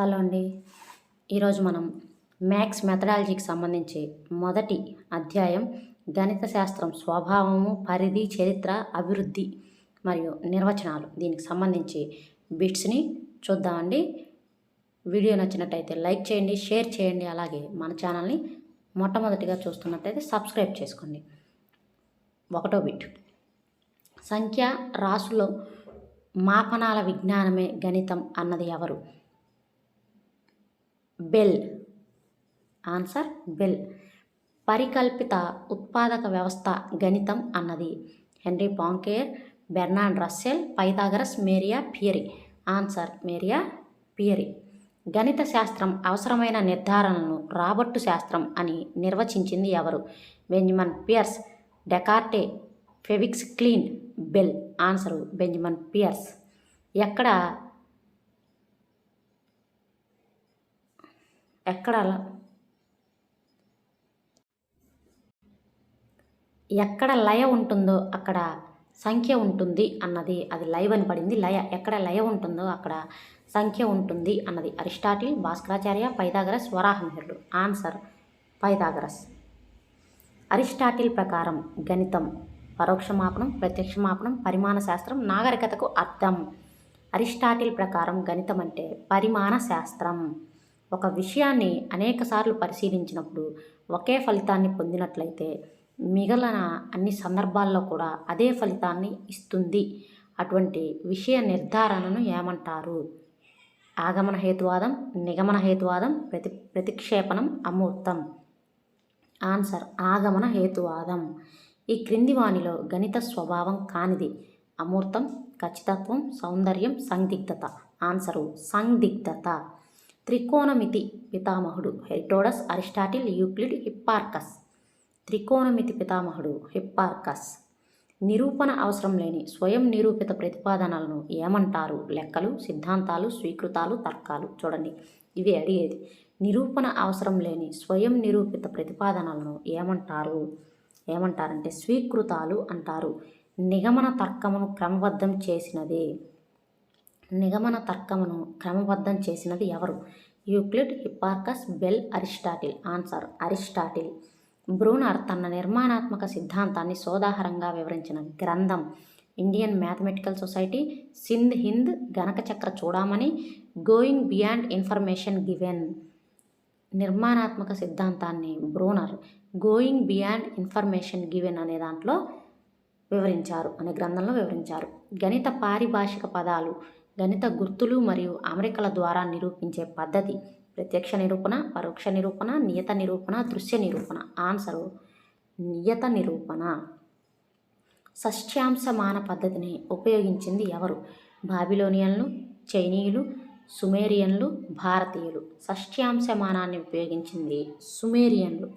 Hello అండి. ఈరోజు మనం మ్యాథ్స్ మెథడాలజీకి సంబంధించి మొదటి అధ్యాయం గణిత శాస్త్రం స్వభావము పరిధి చరిత్ర అభివృద్ధి మరియు నిర్వచనాలు. దీనికి సంబంధించి బిట్స్ని చూద్దామండి. వీడియో నచ్చినట్టయితే లైక్ చేయండి షేర్ చేయండి అలాగే మన ఛానల్ని మొట్టమొదటిగా చూస్తున్నట్టయితే సబ్స్క్రైబ్ చేసుకోండి. ఒకటో బిట్. సంఖ్య రాసులో మాపనాల విజ్ఞానమే గణితం అన్నది ఎవరు? బెల్. Answer bell. పరికల్పిత ఉత్పాదక వ్యవస్థ గణితం అన్నది. Henri Poincare Bertrand Russell Pythagoras Mario Pieri. Answer Mario Pieri. గణిత శాస్త్రం అవసరమైన నిర్ధారణను రాబట్టు శాస్త్రం అని నిర్వచించింది ఎవరు? Benjamin Peirce Descartes Felix Klein Bell. Answer Benjamin Peirce. ఎక్కడ ఎక్కడ ఎక్కడ లయ ఉంటుందో అక్కడ సంఖ్య ఉంటుంది అన్నది అది లైవ్ అని పడింది. లయ ఎక్కడ లయ ఉంటుందో అక్కడ సంఖ్య ఉంటుంది అన్నది అరిస్టాటిల్ భాస్కరాచార్య పైదాగరస్ వరాహమిహిరుడు ఆన్సర్ పైదాగరస్ అరిస్టాటిల్ ప్రకారం గణితం పరోక్షమాపనం ప్రత్యక్షమాపనం పరిమాణ శాస్త్రం నాగరికతకు అర్థం. అరిస్టాటిల్ ప్రకారం గణితం అంటే పరిమాణ శాస్త్రం ఒక విషయాన్ని అనేకసార్లు పరిశీలించినప్పుడు ఒకే ఫలితాన్ని పొందినట్లయితే మిగిలిన అన్ని సందర్భాల్లో కూడా అదే ఫలితాన్ని ఇస్తుంది. అటువంటి విషయ నిర్ధారణను ఏమంటారు? ఆగమన హేతువాదం నిగమన హేతువాదం ప్రతి ప్రతిక్షేపణం అమూర్తం. ఆన్సర్ ఆగమన హేతువాదం. ఈ క్రింది వాణిలో గణిత స్వభావం కానిది అమూర్తం ఖచ్చితత్వం సౌందర్యం సందిగ్ధత. ఆన్సరు సందిగ్ధత. త్రికోణమితి పితామహుడు హెరిటోడస్ అరిస్టాటిల్ యూక్లిడ్ హిప్పార్కస్. త్రికోణమితి పితామహుడు హిప్పార్కస్. నిరూపణ అవసరం లేని స్వయం నిరూపిత ప్రతిపాదనలను ఏమంటారు? లెక్కలు సిద్ధాంతాలు స్వీకృతాలు తర్కాలు చూడండి. ఇవి అడిగేది. నిరూపణ అవసరం లేని స్వయం నిరూపిత ప్రతిపాదనలను ఏమంటారు? ఏమంటారంటే స్వీకృతాలు అంటారు. నిగమన తర్కమును క్రమబద్ధం చేసినదే. నిగమన తర్కమును క్రమబద్ధం చేసినది ఎవరు? Euclid Hipparchus Bell Aristotle. Answer Aristotle. Bruner తన నిర్మాణాత్మక సిద్ధాంతాన్ని సోదాహరంగా వివరించిన గ్రంథం Indian Mathematical Society Sindh Hind Ganaka Chakra Chudamani going beyond information given నిర్మాణాత్మక సిద్ధాంతాన్ని Bruner going beyond information given అనే దాంట్లో వివరించారు అనే గ్రంథంలో వివరించారు. గణిత పారిభాషిక పదాలు గణిత గుర్తులు మరియు అమరికల ద్వారా నిరూపించే పద్ధతి. ప్రత్యక్ష నిరూపణ పరోక్ష నిరూపణ నియత నిరూపణ దృశ్య నిరూపణ. ఆన్సరు నియత నిరూపణ. షష్ట్యాంశమాన పద్ధతిని ఉపయోగించింది ఎవరు? బాబిలోనియన్లు చైనీయులు సుమేరియన్లు భారతీయులు. షష్ట్యాంశమానాన్ని ఉపయోగించింది సుమేరియన్లు.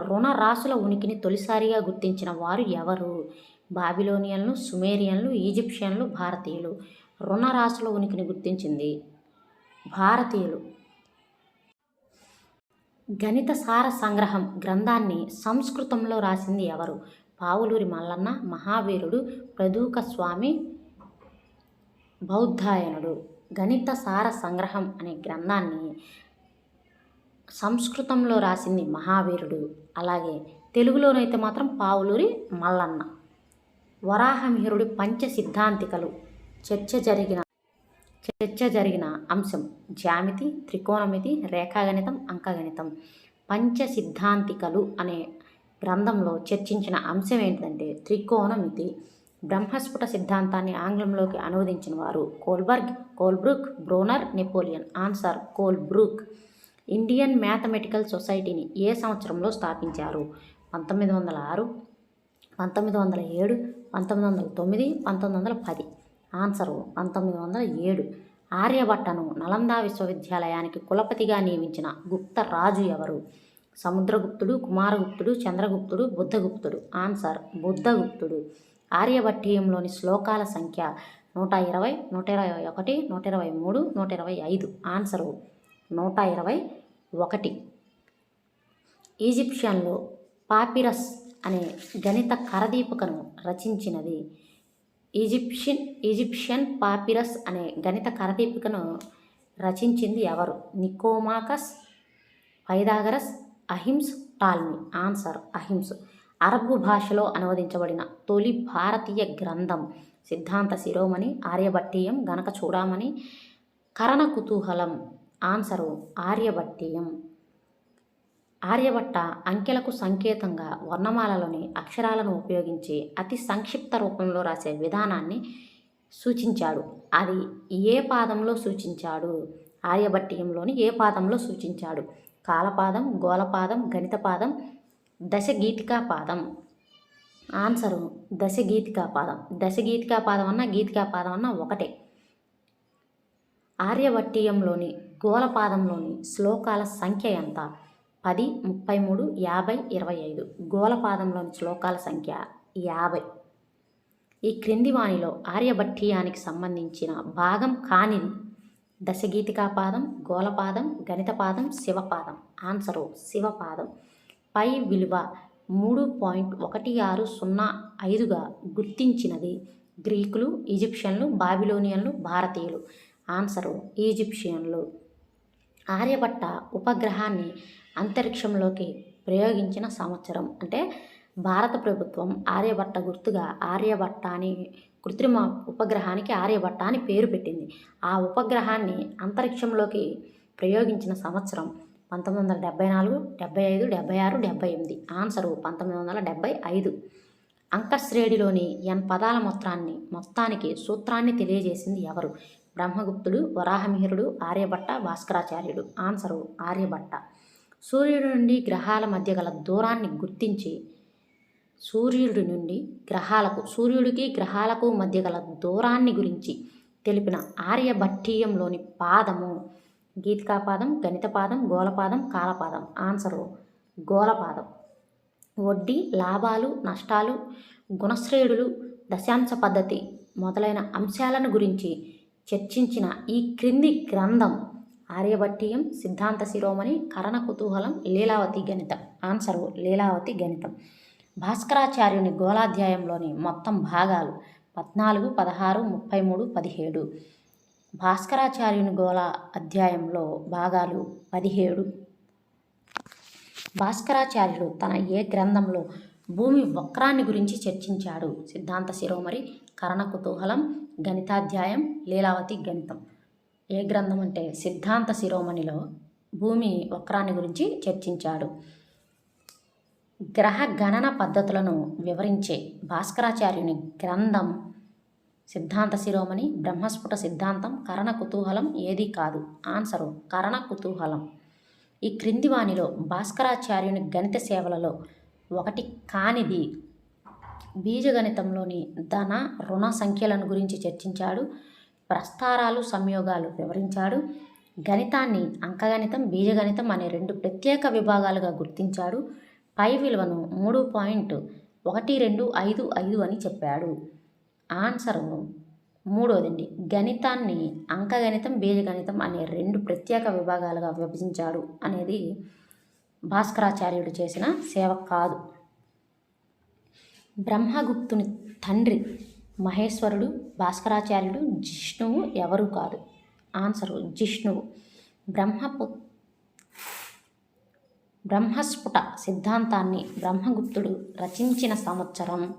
రుణ రాసుల ఉనికిని తొలిసారిగా గుర్తించిన వారు ఎవరు? బాబిలోనియన్లు సుమేరియన్లు ఈజిప్షియన్లు భారతీయులు. రుణరాశుల ఉనికిని గుర్తించింది భారతీయులు. గణిత సార సంగ్రహం గ్రంథాన్ని సంస్కృతంలో రాసింది ఎవరు? పావులూరి మల్లన్న మహావీరుడు ప్రదూక స్వామి బౌద్ధాయనుడు. గణిత సార సంగ్రహం అనే గ్రంథాన్ని సంస్కృతంలో రాసింది మహావీరుడు. అలాగే తెలుగులోనైతే మాత్రం పావులూరి మల్లన్న. వరాహమిహిరుడి పంచ సిద్ధాంతికలు. చర్చ జరిగిన చర్చ జరిగిన అంశం జ్యామితి త్రికోణమితి రేఖాగణితం అంకగణితం. పంచ సిద్ధాంతికలు అనే గ్రంథంలో చర్చించిన అంశం ఏంటంటే త్రికోణమితి. బ్రహ్మస్ఫుట సిద్ధాంతాన్ని ఆంగ్లంలోకి అనువదించిన వారు Kohlberg Colebrooke Bruner Napoleon. Answer Colebrooke. Indian Mathematical సొసైటీని ఏ సంవత్సరంలో స్థాపించారు? పంతొమ్మిది వందల ఆరు పంతొమ్మిది వందల ఏడు పంతొమ్మిది వందల తొమ్మిది పంతొమ్మిది వందల పది. ఆన్సరు పంతొమ్మిది వందల ఏడు. ఆర్యభట్టను నలందా విశ్వవిద్యాలయానికి కులపతిగా నియమించిన గుప్త రాజు ఎవరు? సముద్రగుప్తుడు కుమారగుప్తుడు చంద్రగుప్తుడు బుద్ధగుప్తుడు. ఆన్సర్ బుద్ధగుప్తుడు. ఆర్యభట్టీయంలోని శ్లోకాల సంఖ్య నూట ఇరవై నూట ఇరవై ఒకటి నూట ఇరవై మూడు నూట ఇరవై ఐదు. ఆన్సరు నూట ఇరవై ఒకటి. ఈజిప్షియన్లో పాపిరస్ అనే గణిత కరదీపికను రచించినది ఈజిప్షియన్ ఈజిప్షియన్ పాపిరస్ అనే గణిత కరదీపికను రచించింది ఎవరు? నికోమాకస్ పైదాగరస్ అహింస్ టాల్మీ. ఆన్సర్ అహింస్ అరబ్బు భాషలో అనువదించబడిన తొలి భారతీయ గ్రంథం. సిద్ధాంత శిరోమణి ఆర్యభట్టీయం గనక చూడమని కరణ కుతూహలం ఆన్సరు ఆర్యభట్టీయం. ఆర్యభట్ట అంకెలకు సంకేతంగా వర్ణమాలలోని అక్షరాలను ఉపయోగించి అతి సంక్షిప్త రూపంలో రాసే విధానాన్ని సూచించాడు. అది ఏ పాదంలో సూచించాడు? ఆర్యభట్టీయంలోని ఏ పాదంలో సూచించాడు? కాలపాదం గోలపాదం గణితపాదం దశగీతికా పాదం. ఆన్సరు దశగీతికా పాదం. దశగీతికా పాదం అన్న గీతికా పాదం అన్న ఒకటే. ఆర్యభట్టీయంలోని గోలపాదంలోని శ్లోకాల సంఖ్య ఎంత? పది ముప్పై మూడు యాభై ఇరవై ఐదు. గోలపాదంలోని శ్లోకాల సంఖ్య యాభై. ఈ క్రింది వాణిలో ఆర్యభట్టీయానికి సంబంధించిన భాగం కానిది దశగీతికా పాదం గోలపాదం గణితపాదం శివపాదం ఆన్సరు శివపాదం పై విలువ మూడు పాయింట్ ఒకటి ఆరు సున్నా ఐదుగా గుర్తించినది గ్రీకులు ఈజిప్షియన్లు బాబిలోనియన్లు భారతీయులు. ఆన్సరు ఈజిప్షియన్లు. ఆర్యభట్ట ఉపగ్రహాన్ని అంతరిక్షంలోకి ప్రయోగించిన సంవత్సరం. అంటే భారత ప్రభుత్వం ఆర్యభట్ట గుర్తుగా ఆర్యభట్ట అని కృత్రిమ ఉపగ్రహానికి ఆర్యభట్ట అని పేరు పెట్టింది. ఆ ఉపగ్రహాన్ని అంతరిక్షంలోకి ప్రయోగించిన సంవత్సరం పంతొమ్మిది వందల డెబ్బై నాలుగు డెబ్బై ఐదు డెబ్బై ఆరు డెబ్బై ఎనిమిది. ఆన్సరు పంతొమ్మిది వందల డెబ్బై ఐదు. అంకశ్రేణిలోని ఎన్ పదాల మొత్తాన్ని మొత్తానికి సూత్రాన్ని తెలియజేసింది ఎవరు? బ్రహ్మగుప్తుడు వరాహమిహిరుడు ఆర్యభట్ట భాస్కరాచార్యుడు. ఆన్సరు ఆర్యభట్ట. సూర్యుడి నుండి గ్రహాల మధ్య గల దూరాన్ని గుర్తించి సూర్యుడి నుండి గ్రహాలకు సూర్యుడికి గ్రహాలకు మధ్య గల దూరాన్ని గురించి తెలిపిన ఆర్యభట్టీయంలోని పాదము. గీతికాపాదం గణితపాదం గోలపాదం కాలపాదం ఆన్సరు గోలపాదం వడ్డీ లాభాలు నష్టాలు గుణశ్రేణులు దశాంశ పద్ధతి మొదలైన అంశాలను గురించి చర్చించిన ఈ క్రింది గ్రంథం ఆర్యభట్టీయం సిద్ధాంత శిరోమణి కరణ కుతూహలం లీలావతి గణితం. ఆన్సరు లీలావతి గణితం. భాస్కరాచార్యుని గోళాధ్యాయంలోని మొత్తం భాగాలు పద్నాలుగు పదహారు ముప్పై మూడు పదిహేడు. భాస్కరాచార్యుని గోళ అధ్యాయంలో భాగాలు పదిహేడు. భాస్కరాచార్యుడు తన ఏ గ్రంథంలో భూమి వక్రాన్ని గురించి చర్చించాడు? సిద్ధాంత శిరోమణి కరణ కుతూహలం గణితాధ్యాయం లీలావతి గణితం. ఏ గ్రంథం అంటే సిద్ధాంత శిరోమణిలో భూమి వక్రాన్ని గురించి చర్చించాడు. గ్రహ గణన పద్ధతులను వివరించే భాస్కరాచార్యుని గ్రంథం సిద్ధాంత శిరోమణి బ్రహ్మస్ఫుట సిద్ధాంతం కరణ కుతూహలం ఏదీ కాదు. ఆన్సరు కరణ కుతూహలం. ఈ క్రింది వాణిలో భాస్కరాచార్యుని గణిత సేవలలో ఒకటి కానిది బీజగణితంలోని ధన రుణ సంఖ్యలను గురించి చర్చించాడు. ప్రస్తారాలు సంయోగాలు వివరించాడు. గణితాన్ని అంకగణితం బీజగణితం అనే రెండు ప్రత్యేక విభాగాలుగా గుర్తించాడు. పై విలువను మూడు పాయింట్ ఒకటి రెండు ఐదు ఐదు అని చెప్పాడు. ఆన్సర్ మూడోదండి. గణితాన్ని అంకగణితం బీజగణితం అనే రెండు ప్రత్యేక విభాగాలుగా విభజించాడు అనేది భాస్కరాచార్యుడు చేసిన సేవ కాదు. బ్రహ్మగుప్తుని తండ్రి మహేశ్వరుడు భాస్కరాచార్యుడు జిష్ణువు ఎవరు కాదు. ఆన్సరు జిష్ణువు. బ్రహ్మపు బ్రహ్మస్ఫుట సిద్ధాంతాన్ని బ్రహ్మగుప్తుడు రచించిన సంవత్సరం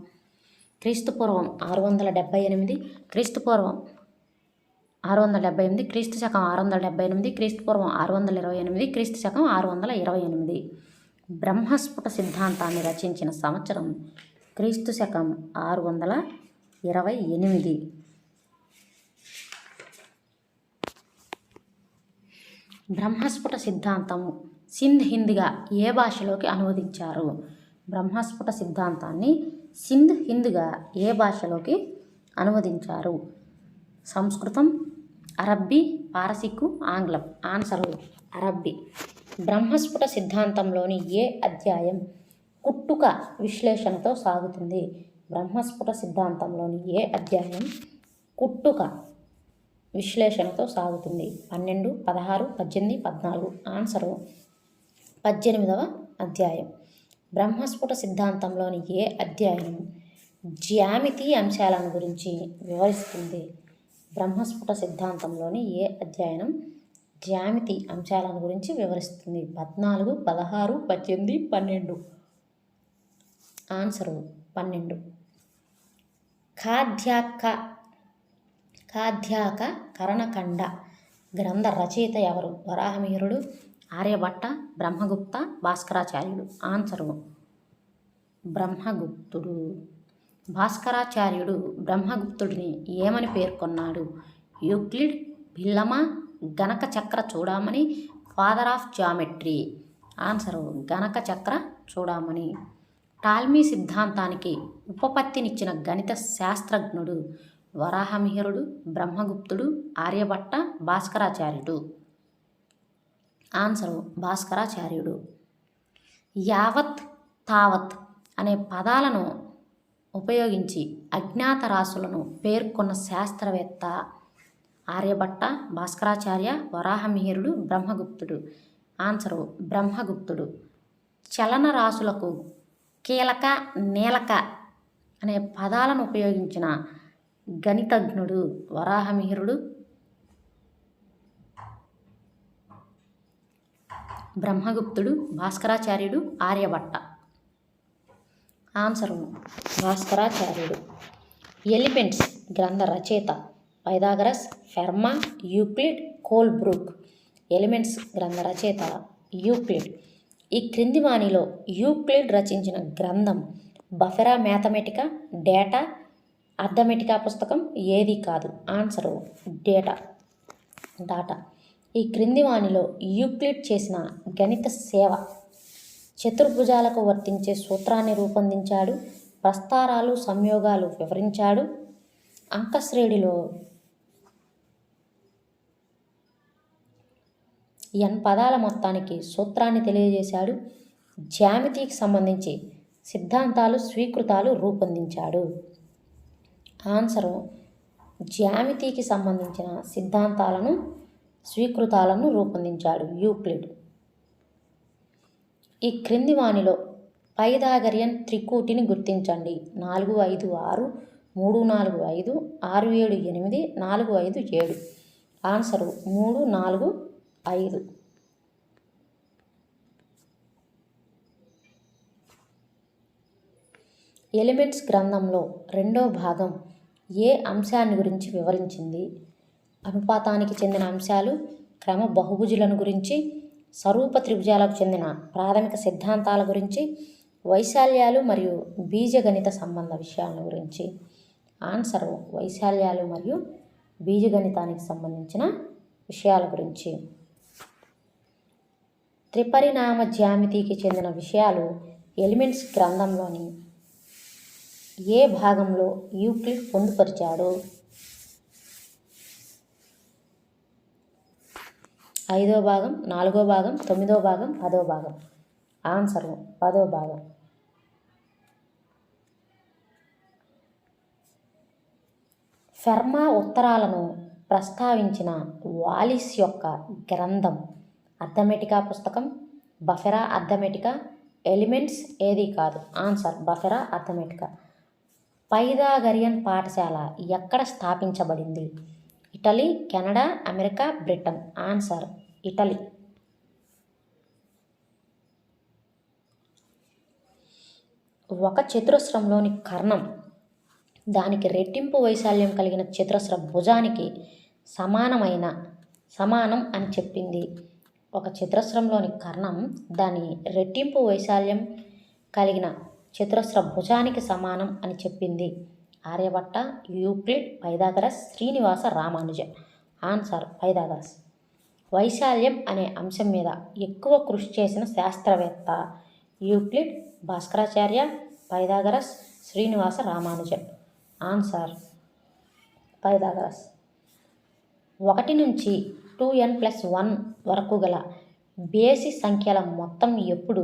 క్రీస్తుపూర్వం ఆరు వందల డెబ్బై ఎనిమిది క్రీస్తుపూర్వం ఆరు వందల డెబ్బై ఎనిమిది క్రీస్తు శకం ఆరు వందల డెబ్బై ఎనిమిది క్రీస్తుపూర్వం ఆరు వందల ఇరవై ఎనిమిది క్రీస్తు శకం ఆరు వందల ఇరవై ఎనిమిది. బ్రహ్మస్ఫుట సిద్ధాంతాన్ని రచించిన సంవత్సరం క్రీస్తు శకం ఆరు వందల ఇరవై ఎనిమిది. బ్రహ్మస్ఫుట సిద్ధాంతము సింధ్ హిందీగా ఏ భాషలోకి అనువదించారు? బ్రహ్మస్ఫుట సిద్ధాంతాన్ని సింధ్ హిందీగా ఏ భాషలోకి అనువదించారు? సంస్కృతం అరబ్బీ పారసిక్కు ఆంగ్లం. ఆన్సరు అరబ్బీ. బ్రహ్మస్ఫుట సిద్ధాంతంలోని ఏ అధ్యాయం కుట్టుక విశ్లేషణతో సాగుతుంది? బ్రహ్మస్ఫుట సిద్ధాంతంలోని ఏ అధ్యాయం కుట్టుక విశ్లేషణతో సాగుతుంది? పన్నెండు పదహారు పద్దెనిమిది పద్నాలుగు. ఆన్సరు పద్దెనిమిదవ అధ్యాయం. బ్రహ్మస్ఫుట సిద్ధాంతంలోని ఏ అధ్యాయం జ్యామితి అంశాలను గురించి వివరిస్తుంది? బ్రహ్మస్ఫుట సిద్ధాంతంలోని ఏ అధ్యయనం జ్యామితి అంశాలను గురించి వివరిస్తుంది? పద్నాలుగు పదహారు పద్దెనిమిది పన్నెండు. ఆన్సరు పన్నెండు. ఖాద్యాక ఖాద్యాక కరణకండ గ్రంథ రచయిత ఎవరు? వరాహమీరుడు ఆర్యభట్ట బ్రహ్మగుప్త భాస్కరాచార్యుడు. ఆన్సరు బ్రహ్మగుప్తుడు. భాస్కరాచార్యుడు బ్రహ్మగుప్తుడిని ఏమని పేర్కొన్నాడు? యూక్లిడ్ భిల్లమ గణక చక్ర చూడమని ఫాదర్ ఆఫ్ జామెట్రీ ఆన్సరు గణక చక్ర చూడమని. టాల్మీ సిద్ధాంతానికి ఉపపత్తినిచ్చిన గణిత శాస్త్రజ్ఞుడు వరాహమిహిరుడు బ్రహ్మగుప్తుడు ఆర్యభట్ట భాస్కరాచార్యుడు. ఆన్సరు భాస్కరాచార్యుడు. యావత్ తావత్ అనే పదాలను ఉపయోగించి అజ్ఞాత రాశులను పేర్కొన్న శాస్త్రవేత్త ఆర్యభట్ట భాస్కరాచార్య వరాహమిహిరుడు బ్రహ్మగుప్తుడు. ఆన్సరు బ్రహ్మగుప్తుడు. చలన రాశులకు కీలక నీలక అనే పదాలను ఉపయోగించిన గణితజ్ఞుడు వరాహమిహిరుడు బ్రహ్మగుప్తుడు భాస్కరాచార్యుడు ఆర్యభట్ట. ఆన్సర్ భాస్కరాచార్యుడు. ఎలిమెంట్స్ గ్రంథ రచయిత Pythagoras Fermat Euclid Colebrooke. Elements గ్రంథ రచయిత యూక్లిడ్. ఈ క్రింది వాణిలో యూక్లిడ్ రచించిన గ్రంథం బఫెరా మ్యాథమెటికా డేటా అర్థమెటికా పుస్తకం ఏది కాదు. Answer data data. ఈ క్రింది వాణిలో యూక్లిడ్ చేసిన గణిత సేవ చతుర్భుజాలకు వర్తించే సూత్రాన్ని రూపొందించాడు ప్రస్తారాలు సంయోగాలు వివరించాడు అంకశ్రేణిలో ఎన్ పదాల మొత్తానికి సూత్రాన్ని తెలియజేశాడు. జ్యామితికి సంబంధించి సిద్ధాంతాలు స్వీకృతాలు రూపొందించాడు. ఆన్సరు జ్యామితికి సంబంధించిన సిద్ధాంతాలను స్వీకృతాలను రూపొందించాడు యూక్లిడ్. ఈ క్రింది వాణిలో పైదాగరియన్ త్రికూటిని గుర్తించండి. నాలుగు ఐదు ఆరు మూడు నాలుగు ఐదు ఆరు ఏడు ఎనిమిది నాలుగు ఐదు ఏడు. ఆన్సరు మూడు నాలుగు ఐదు. ఎలిమెంట్స్ గ్రంథంలో రెండో భాగం ఏ అంశాన్ని గురించి వివరించింది? అనుపాతానికి చెందిన అంశాలు క్రమ బహుభుజులను గురించి స్వరూప త్రిభుజాలకు చెందిన ప్రాథమిక సిద్ధాంతాల గురించి వైశాల్యాలు మరియు బీజగణిత సంబంధ విషయాల గురించి. ఆన్సర్ వైశాల్యాలు మరియు బీజగణితానికి సంబంధించిన విషయాల గురించి. త్రిపరిణామ జ్యామితికి చెందిన విషయాలు ఎలిమెంట్స్ గ్రంథంలోని ఏ భాగంలో యూక్లిడ్ పొందుపరిచాడు? ఐదో భాగం నాలుగో భాగం తొమ్మిదో భాగం పదో భాగం. ఆన్సర్ పదో భాగం. ఫెర్మా ఉత్తరాలను ప్రస్తావించిన వాలిస్ యొక్క గ్రంథం అర్థమెటికా పుస్తకం? బఫెరా అర్థమెటికా? ఎలిమెంట్స్ ఏది కాదు. Answer బఫెరా Arithmetica. పైదాగరియన్ పాఠశాల ఎక్కడ స్థాపించబడింది? Italy Canada America Britain. Answer Italy. ఒక చతురస్రంలోని కర్ణం. దానికి రెట్టింపు వైశాల్యం కలిగిన చతురస్ర భుజానికి సమానమైన సమానం అని చెప్పింది. ఒక చతురస్రంలోని కర్ణం దాని రెట్టింపు వైశాల్యం కలిగిన చతురస్ర భుజానికి సమానం అని చెప్పింది. Aryabhata Euclid Pythagoras Srinivasa Ramanuja. Answer Pythagoras వైశాల్యం అనే అంశం మీద ఎక్కువ కృషి చేసిన శాస్త్రవేత్త Euclid Bhaskaracharya Pythagoras Srinivasa Ramanujan answer Pythagoras ఒకటి నుంచి టూ ఎన్ ప్లస్ వన్ వరకు గల బేసి సంఖ్యల మొత్తం ఎప్పుడు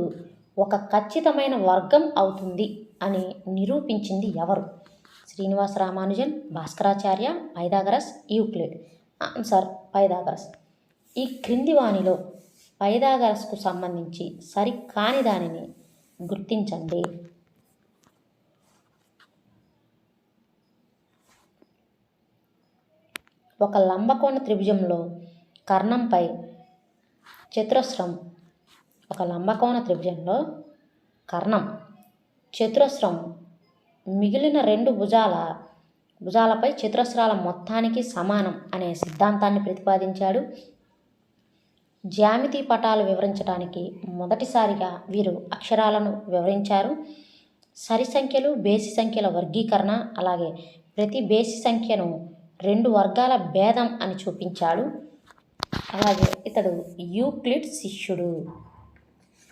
ఒక ఖచ్చితమైన వర్గం అవుతుంది అని నిరూపించింది ఎవరు? Srinivasa Ramanujan Bhaskaracharya Pythagoras Euclid. Answer Pythagoras ఈ క్రింది వాణిలో పైదాగరస్కు సంబంధించి సరికాని దానిని గుర్తించండి. ఒక లంబకోణ త్రిభుజంలో కర్ణంపై చతురస్రం. ఒక లంబకోణ త్రిభుజంలో కర్ణం. చతురస్రం. మిగిలిన రెండు భుజాల భుజాలపై చతురస్రాల మొత్తానికి సమానం అనే సిద్ధాంతాన్ని ప్రతిపాదించాడు. జ్యామితి పటాలు వివరించడానికి మొదటిసారిగా వీరు అక్షరాలను వివరించారు. సరి సంఖ్యలు బేసి సంఖ్యల వర్గీకరణ అలాగే ప్రతి బేసి సంఖ్యను రెండు వర్గాల భేదం అని చూపించాడు. అలాగే ఇతడు యూక్లిడ్ శిష్యుడు.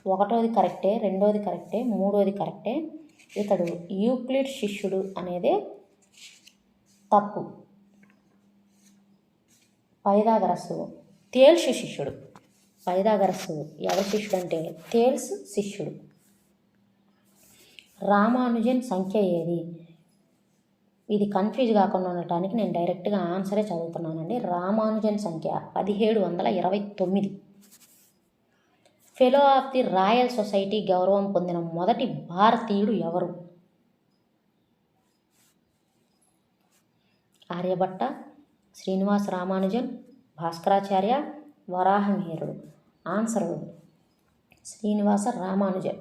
ఒకటోది కరెక్టే రెండోది కరెక్టే మూడోది కరెక్టే. ఇతడు యూక్లిడ్ శిష్యుడు అనేది తప్పు. పైదాగరసు తేల్సు శిష్యుడు. పైదాగరసు ఎవరి శిష్యుడు అంటే తేల్స్ శిష్యుడు. రామానుజన్ సంఖ్య ఏది? ఇది కన్ఫ్యూజ్ కాకుండా ఉండటానికి నేను డైరెక్ట్గా ఆన్సరే చదువుతున్నానండి. రామానుజన్ సంఖ్య పదిహేడు వందల ఇరవై తొమ్మిది. Fellow of the Royal Society గౌరవం పొందిన మొదటి భారతీయుడు ఎవరు? ఆర్యభట్ట శ్రీనివాస రామానుజన్ భాస్కరాచార్య వరాహమిహిరుడు ఆన్సర్ శ్రీనివాస రామానుజన్.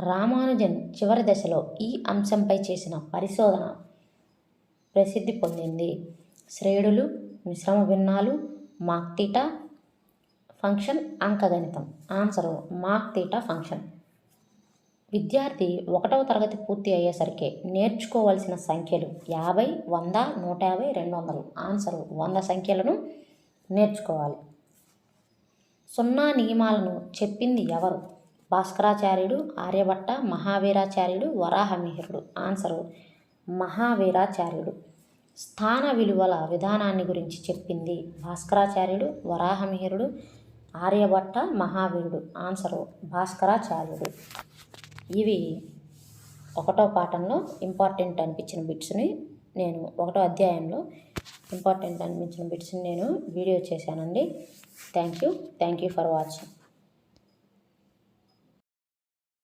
రామానుజన్ చివరి దశలో ఈ అంశంపై చేసిన పరిశోధన ప్రసిద్ధి పొందింది. శ్రేణులు మిశ్రమ భిన్నాలు mock theta function అంకగణితం. Answer mock theta function. విద్యార్థి ఒకటవ తరగతి పూర్తి అయ్యేసరికి నేర్చుకోవలసిన సంఖ్యలు యాభై వంద నూట యాభై రెండు వందలు. ఆన్సరు వంద సంఖ్యలను నేర్చుకోవాలి. సున్నా నియమాలను చెప్పింది ఎవరు? భాస్కరాచార్యుడు ఆర్యభట్ట మహావీరాచార్యుడు వరాహమిహిరుడు ఆన్సరు మహావీరాచార్యుడు. స్థాన విలువల విధానాన్ని గురించి చెప్పింది భాస్కరాచార్యుడు వరాహమిహిరుడు ఆర్యభట్ట మహావీరుడు ఆన్సరు భాస్కరాచార్యుడు. ఇవి ఒకటో పాఠంలో ఇంపార్టెంట్ అనిపించిన బిట్స్ని నేను ఒకటో అధ్యాయంలో ఇంపార్టెంట్ అనిపించిన బిట్స్ని నేను వీడియో చేశానండి. Thank you. Thank you for watching.